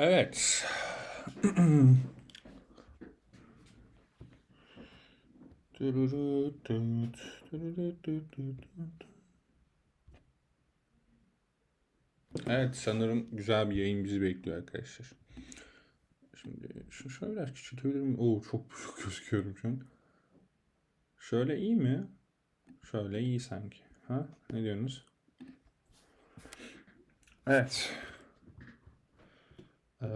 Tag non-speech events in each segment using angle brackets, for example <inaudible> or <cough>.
Evet. Evet sanırım güzel bir yayın bizi bekliyor arkadaşlar. Şimdi şunu şöyle biraz küçültebilir miyim? Oo çok büyük <laughs> gözüküyorum şu an. Şöyle iyi mi? Şöyle iyi sanki. Ha? Ne diyorsunuz? Evet. Ee,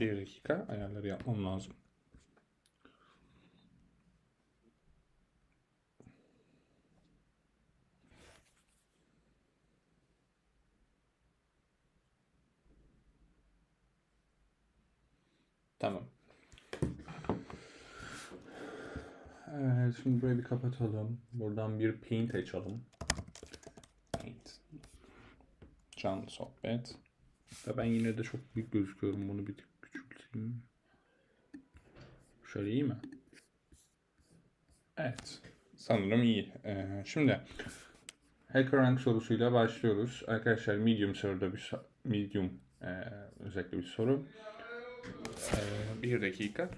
bir dakika ayarları yapmam lazım. Tamam. Evet, şimdi burayı bir kapatalım. Buradan bir paint açalım. Paint. Canlı sohbet. Ve ben yine de çok büyük gözüküyorum. Bunu bir tık küçülteyim. Şöyle iyi mi? Evet. Sanırım iyi. Ee, şimdi HackerRank sorusuyla başlıyoruz. Arkadaşlar medium soruda bir medium e, özellikle bir soru. Ee, bir dakika.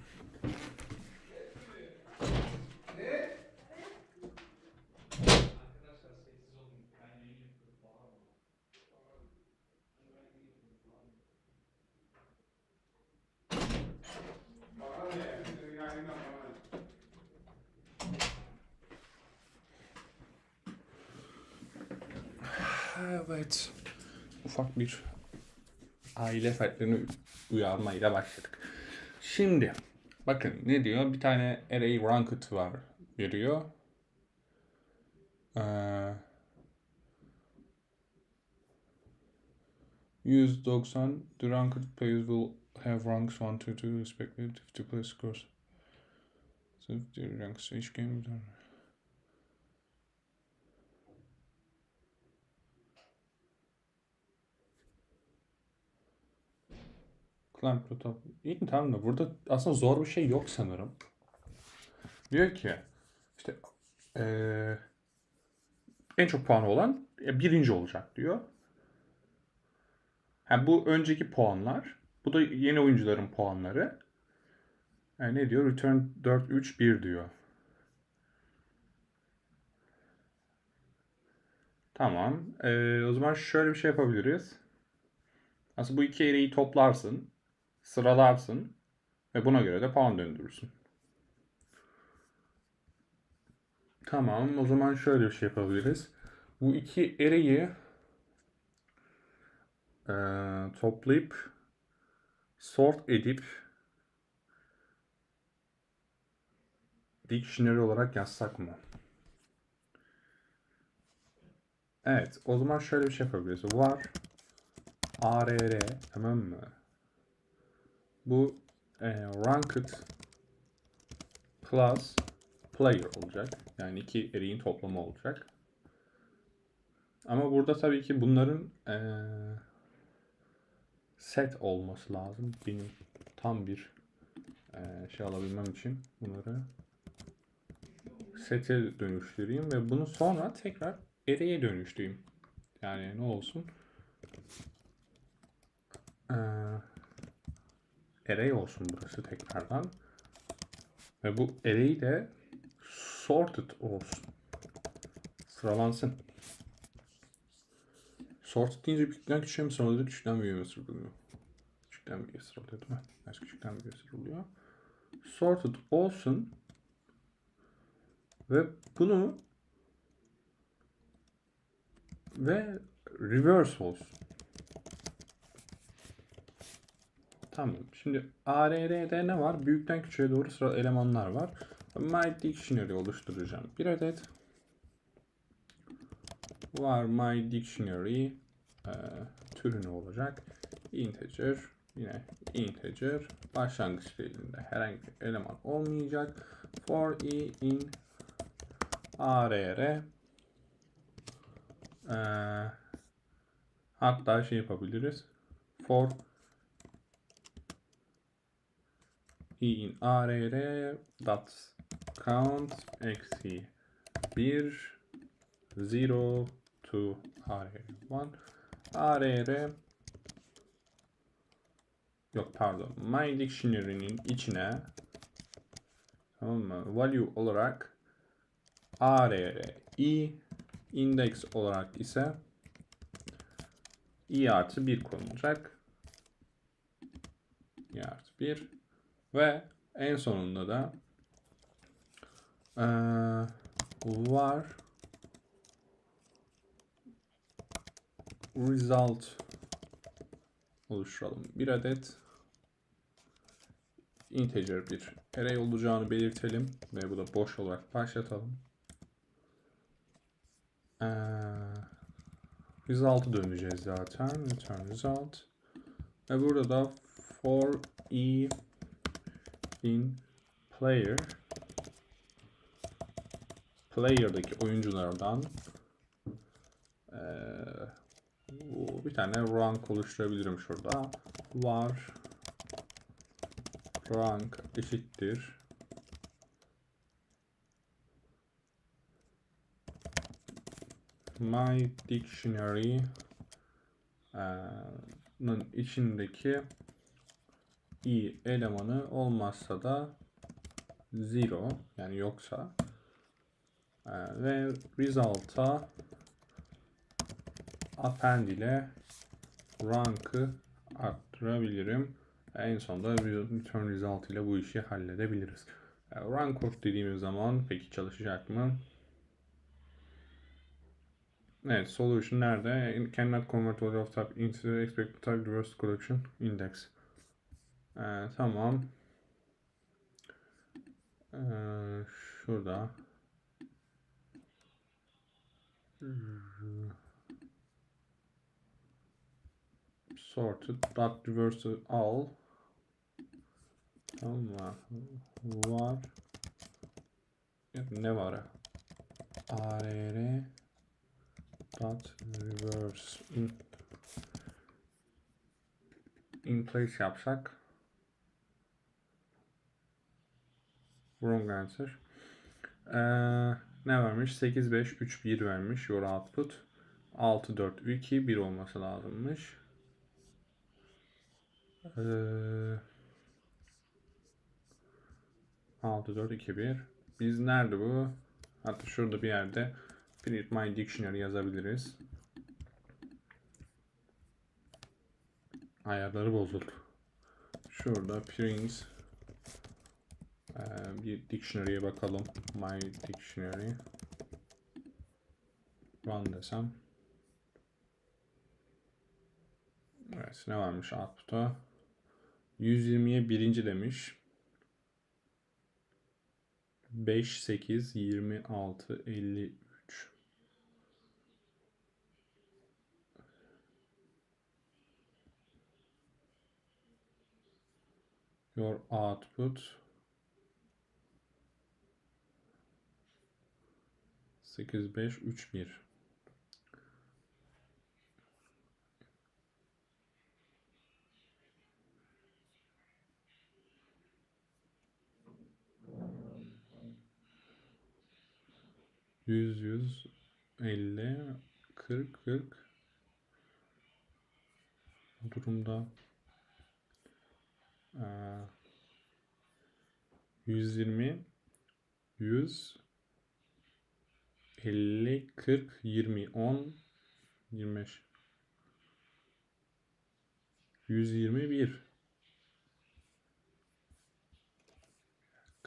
Evet. Ufak bir aile fertlerini uyarmayla başladık. Şimdi bakın ne diyor? Bir tane array ranked var veriyor. Ee, 190 the ranked players will have ranks 1 to 2 respectively if the scores. So the ranks each game Climb to top. İyi tamam da burada aslında zor bir şey yok sanırım. Diyor ki işte eee, en çok puanı olan e, birinci olacak diyor. Ha, bu önceki puanlar. Bu da yeni oyuncuların puanları. Yani ne diyor? Return 4 3 1 diyor. Tamam. Eee, o zaman şöyle bir şey yapabiliriz. Aslında bu iki eğriyi toplarsın sıralarsın ve buna göre de puan döndürürsün. Tamam, o zaman şöyle bir şey yapabiliriz. Bu iki ereği e, toplayıp sort edip dictionary olarak yazsak mı? Evet, o zaman şöyle bir şey yapabiliriz. Var arr tamam mı? Bu e, ranked plus player olacak. Yani iki eriğin toplamı olacak. Ama burada tabii ki bunların e, set olması lazım. Benim tam bir e, şey alabilmem için bunları sete dönüştüreyim ve bunu sonra tekrar eriye dönüştüreyim. Yani ne olsun? Eee array olsun burası tekrardan. Ve bu array de sorted olsun. Sıralansın. Sorted deyince büyükten küçüğe mi sıralıyor, küçükten büyüğe mi sıralıyor? Küçükten büyüğe sıralıyor değil mi? Evet, küçükten büyüğe sıralıyor. Sorted olsun. Ve bunu ve reverse olsun. Tamam. Şimdi ARR'de ne var? Büyükten küçüğe doğru sıra elemanlar var. My Dictionary oluşturacağım. Bir adet var My Dictionary e, türü ne olacak? Integer yine integer başlangıç değerinde herhangi bir eleman olmayacak. For i in arr e, hatta şey yapabiliriz. For in arr dot count eksi 1 0 to arr 1 arr yok pardon. My dictionary'nin içine tamam mı? Value olarak arr i index olarak ise i artı 1 konulacak. i artı 1 ve en sonunda da var result oluşturalım. Bir adet integer bir array olacağını belirtelim ve bu da boş olarak başlatalım. Ee, result'ı döneceğiz zaten. Return result. Ve burada da for e in player. Player'daki oyunculardan ee, bir tane rank oluşturabilirim şurada. Var. Rank eşittir. My dictionary eee, içindeki i elemanı olmazsa da zero yani yoksa eee, ve result'a append ile rank'ı arttırabilirim. En sonunda return result ile bu işi halledebiliriz. E, Run code dediğimiz zaman peki çalışacak mı? Evet, solution nerede? Cannot convert order of type into expected type reverse collection index. E, tamam. E, şurada. Sorted dot reverse all. Tamam? Var. Ne var? arr dot reverse in, in place yapsak wrong answer. Ee, ne vermiş? 8 5 3 1 vermiş. Your output. 6 4 2 1 olması lazımmış. Ee, 6 4 2 1 biz nerede bu? Hatta şurada bir yerde print my dictionary yazabiliriz. Ayarları bozuldu. Şurada print ee, bir dictionary'e bakalım. My dictionary. Run desem. Evet ne varmış output'a? 120'ye birinci demiş. 5 8 26 53 your output 8 5 3 1 100 100 50 40 40 bu durumda eee, 120 100 50 40 20 10 25 121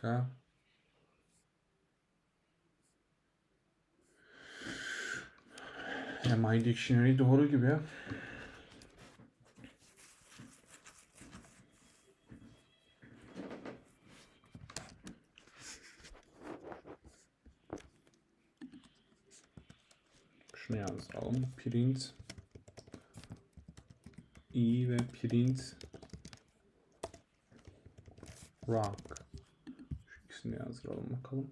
dakika. Ya My Dictionary doğru gibi. Şunu Print i ve print rank. Şu ikisini yazdıralım bakalım.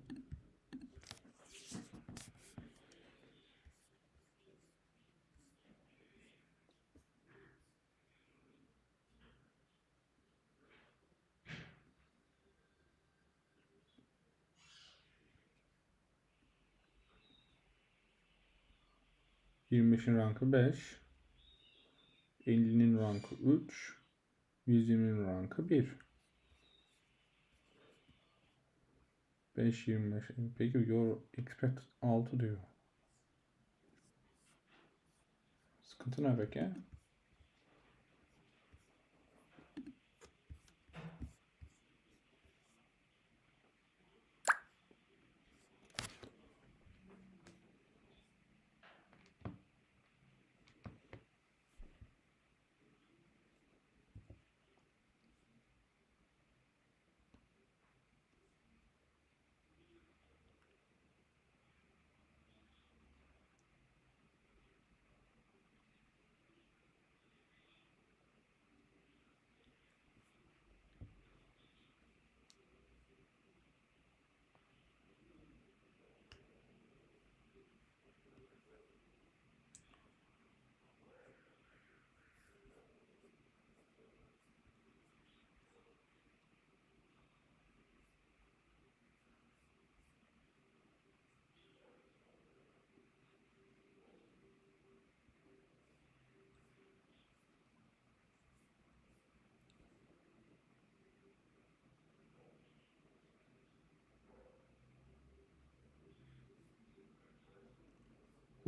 Yirmi beşin rankı 5. 50'nin rankı 3. 120'nin rankı 1. 5 25. Peki your expected 6 diyor. Sıkıntı ne peki?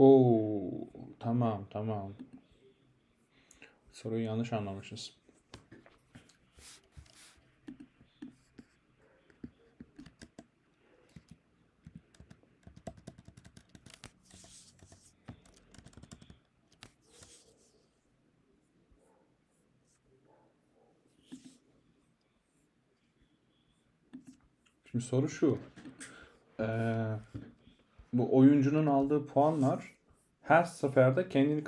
Oo, tamam tamam. Soruyu yanlış anlamışız. Şimdi soru şu. Ee, bu oyuncunun aldığı puanlar her seferde kendini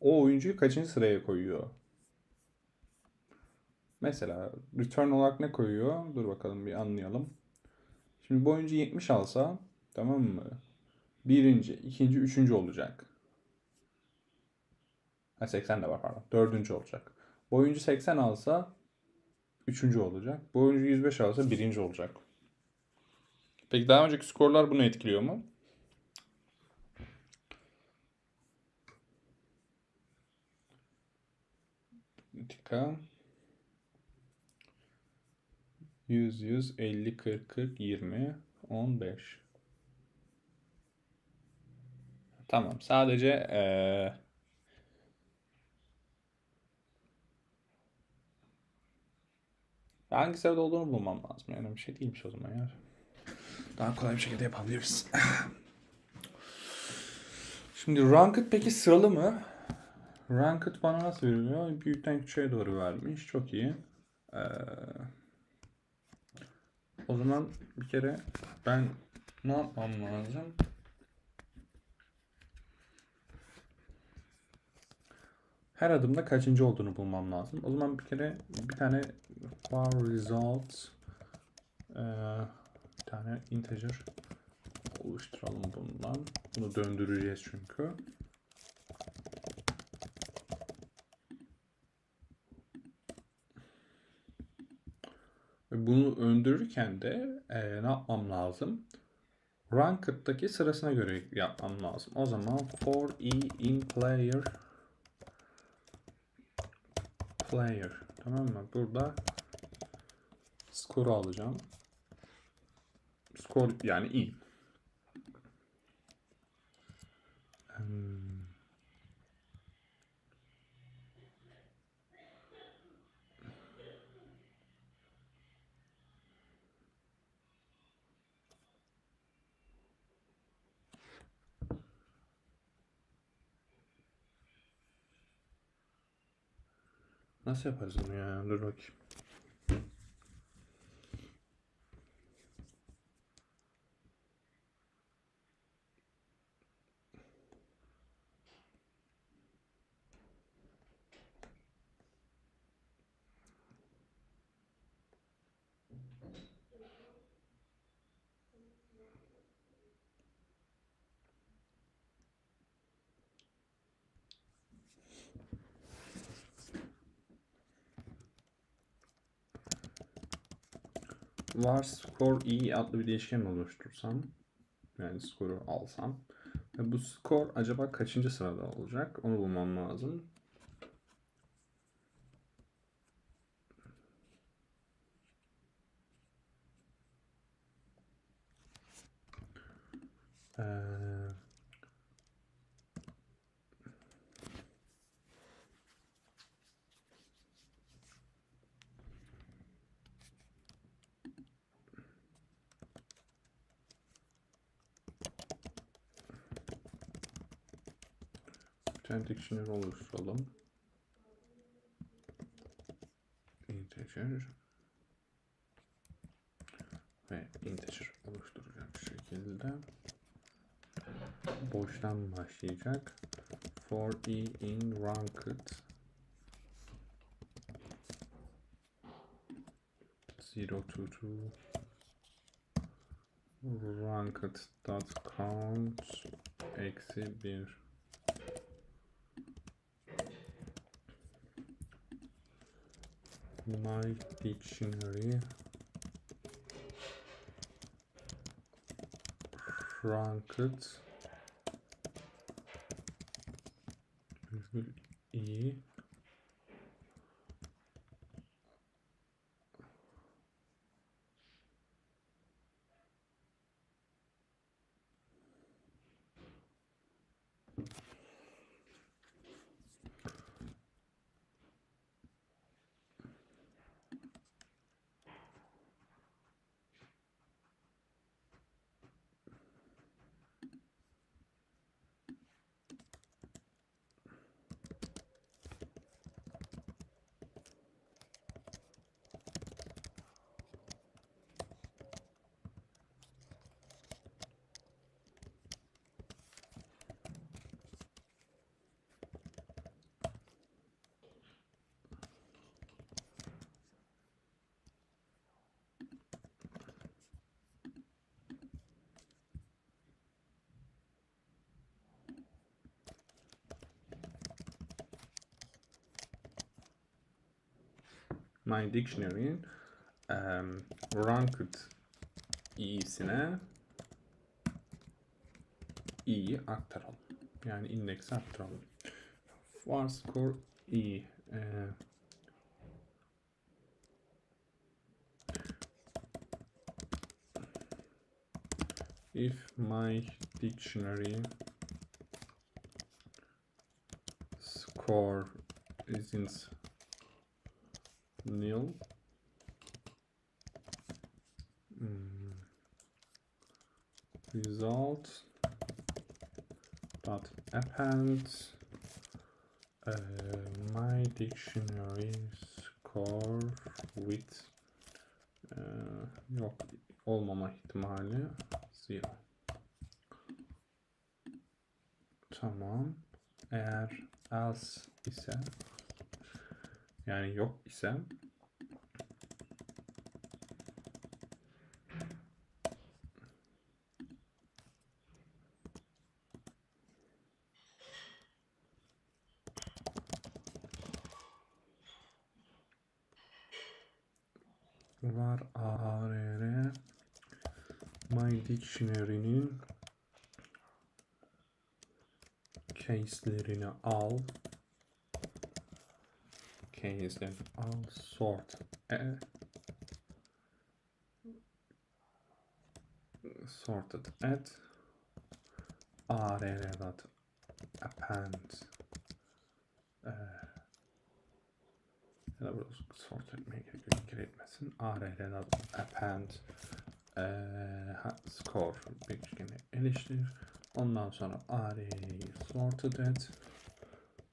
o oyuncuyu kaçıncı sıraya koyuyor? Mesela return olarak ne koyuyor? Dur bakalım bir anlayalım. Şimdi bu oyuncu 70 alsa tamam mı? Birinci, ikinci, üçüncü olacak. Ha 80 de var pardon. Dördüncü olacak. Bu oyuncu 80 alsa üçüncü olacak. Bu oyuncu 105 alsa birinci olacak. Peki daha önceki skorlar bunu etkiliyor mu? Tika 100 100 50 40 40 20 15 Tamam. Sadece eee hangi sırada olduğunu bulmam lazım. Yani bir şey değilmiş o zaman ya. Daha kolay bir şekilde yapabiliriz. <laughs> Şimdi Ranked peki sıralı mı? Ranked bana nasıl veriliyor? Büyükten küçüğe doğru vermiş. Çok iyi. Ee, o zaman bir kere ben ne yapmam lazım? Her adımda kaçıncı olduğunu bulmam lazım. O zaman bir kere bir tane var result ee, bir tane integer oluşturalım bundan. Bunu döndüreceğiz çünkü. Bunu öndürürken de e, ne yapmam lazım? Ranked'daki sırasına göre yapmam lazım. O zaman for e in player player tamam mı? Burada skoru alacağım. Skor yani i. Hmm. Nasıl yaparız bunu ya? Dur bakayım. var score i adlı bir değişken oluştursam yani skoru alsam ve bu skor acaba kaçıncı sırada olacak onu bulmam lazım. Ee, tane dictionary oluşturalım. Integer ve integer oluşturacak şekilde boştan başlayacak. For e in ranked 0 to 2 ranked dot count eksi 1 my dictionary ranked virgül i my dictionary um, ranked i'sine i'yi aktaralım. Yani indeksi aktaralım. var score e, if my dictionary score isn't nil mm, result dot append uh, my dictionary score with uh, yok olmama ihtimali zero. Tamam. Eğer else ise yani yok ise var ARR My Dictionary'nin case'lerini al case'lerini al sort e sorted at ARR dot append e, ya da burası sort etmeye gerek yok. Gerekmesin. ARR dot append e, ha- score üçgeni eleştir. Ondan sonra ARR'yi sorted et.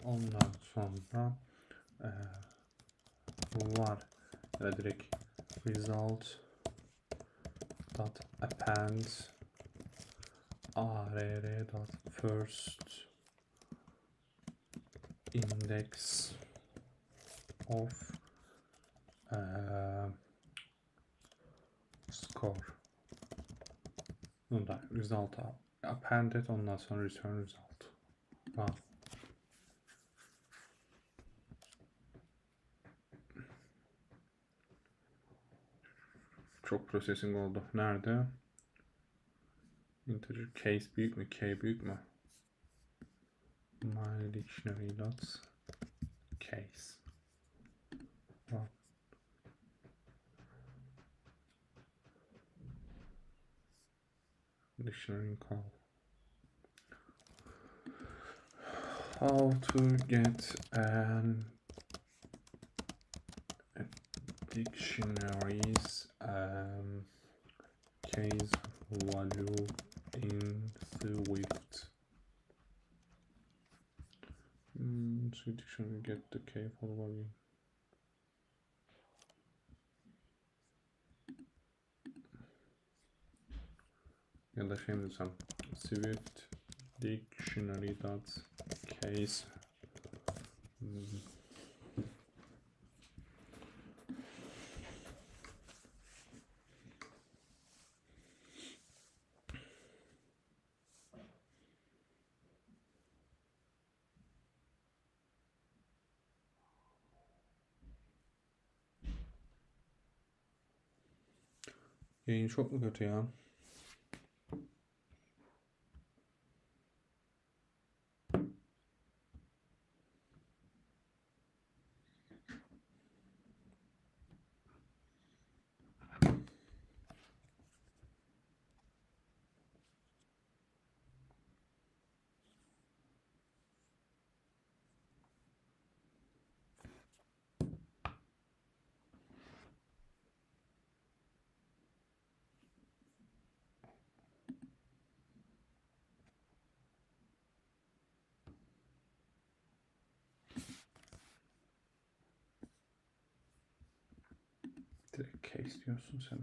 Ondan sonra var direkt result dot append arr dot first index of eee score. Bunu da result'a append et ondan sonra return result. Çok processing oldu. Nerede? Integer case büyük mü? K büyük mü? My dictionary dots case. Dot. Dictionary call. How to get an dictionaries um, case value in Swift. Hmm, so dictionary get the case value. Ya da şey mi desem Swift dictionary dot case Hmm. Yayın çok mu kötü ya? Direkt case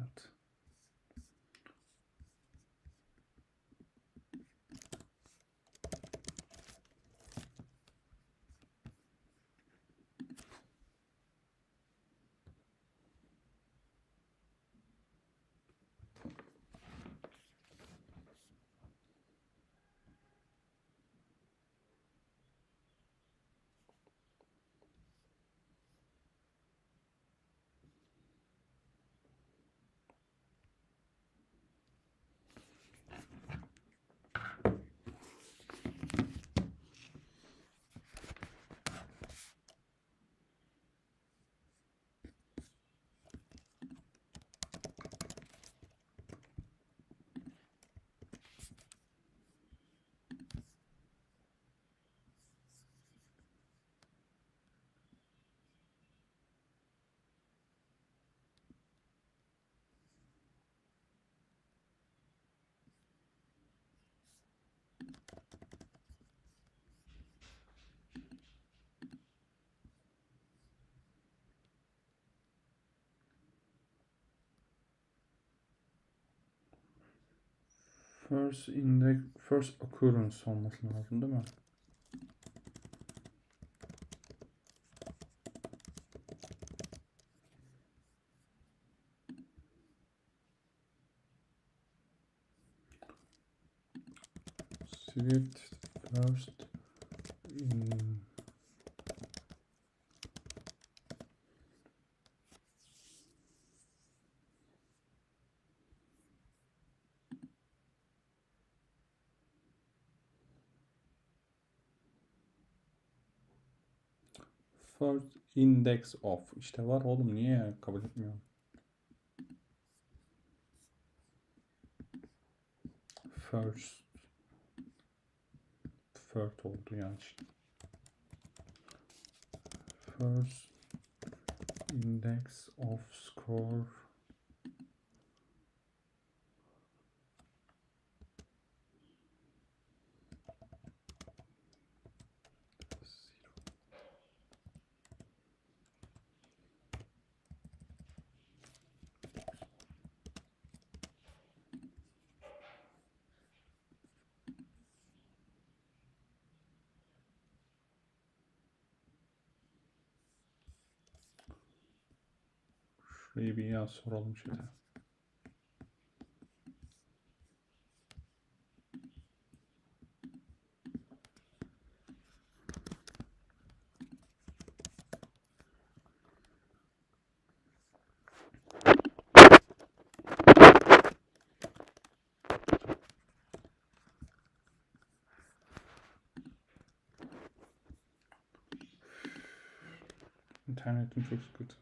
First index, first occurrence olması lazım değil mi? Swift first in First index of işte var oğlum niye kabul etmiyorum. First first oldu yani. First index of score Şurayı bir ya soralım şöyle. İnternetim çok sıkıntı.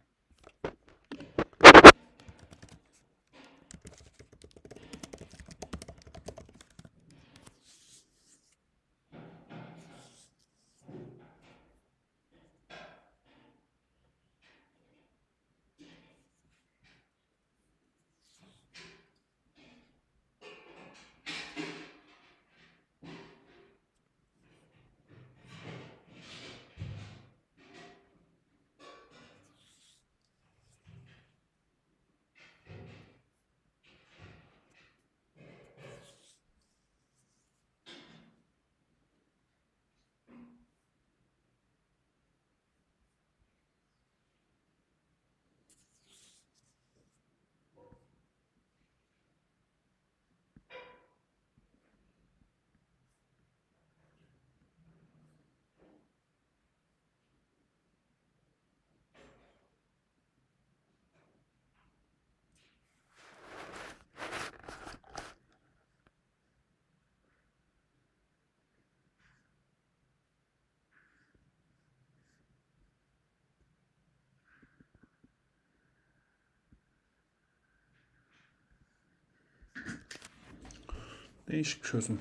Değişik bir çözüm.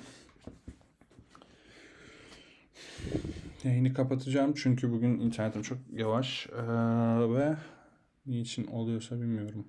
Yayını kapatacağım çünkü bugün internetim çok yavaş eee, ve niçin oluyorsa bilmiyorum.